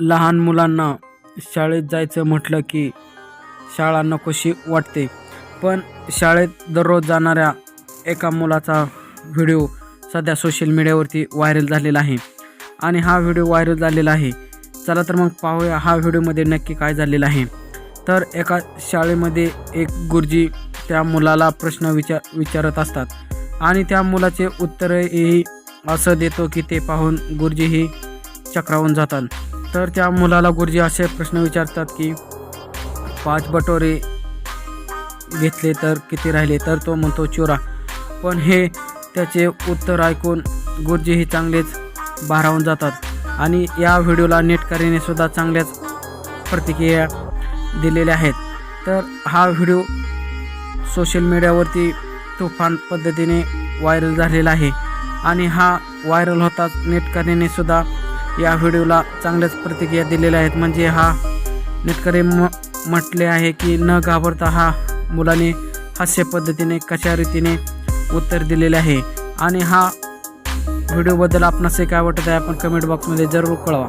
लहान मुलांना शाळेत जायचं म्हटलं की शाळा नकोशी वाटते. पण शाळेत दररोज जाणाऱ्या एका मुलाचा व्हिडिओ सध्या सोशल मीडियावरती व्हायरल झालेला आहे. आणि हा व्हिडिओ व्हायरल झालेला आहे. चला तर मग पाहूया हा व्हिडिओमध्ये नक्की काय झालेलं आहे. तर एका शाळेमध्ये एक गुरुजी त्या मुलाला प्रश्न विचार विचारत असतात. आणि त्या मुलाचे उत्तरही असं देतो की ते पाहून गुरुजीही चक्रावून जातात. तर त्या मुलाला गुरुजी असे प्रश्न विचारतात की पाच बटोरे घेतले तर किती राहिले? तर तो म्हणतो चोरा. पण हे त्याचे उत्तर ऐकून गुरुजी हे चांगलेच भारावून जातात आणि या व्हिडिओला नेटकरीने सुद्धा चांगल्याच प्रतिक्रिया दिलेल्या आहेत. तर हा व्हिडिओ सोशल मीडियावरती तुफान पद्धतीने व्हायरल झालेला आहे आणि हा व्हायरल होताच नेटकरीने सुद्धा या व्हिडिओला चांगल्याच प्रतिक्रिया दिलेल्या आहेत. म्हणजे हा नेटकरी म म्हटले आहे की न घाबरता हा मुलाने हास्य पद्धतीने कशा रीतीने उत्तर दिलेले आहे. आणि हा व्हिडिओबद्दल आपणास काय वाटत आहे आपण कमेंट बॉक्समध्ये जरूर कळवा.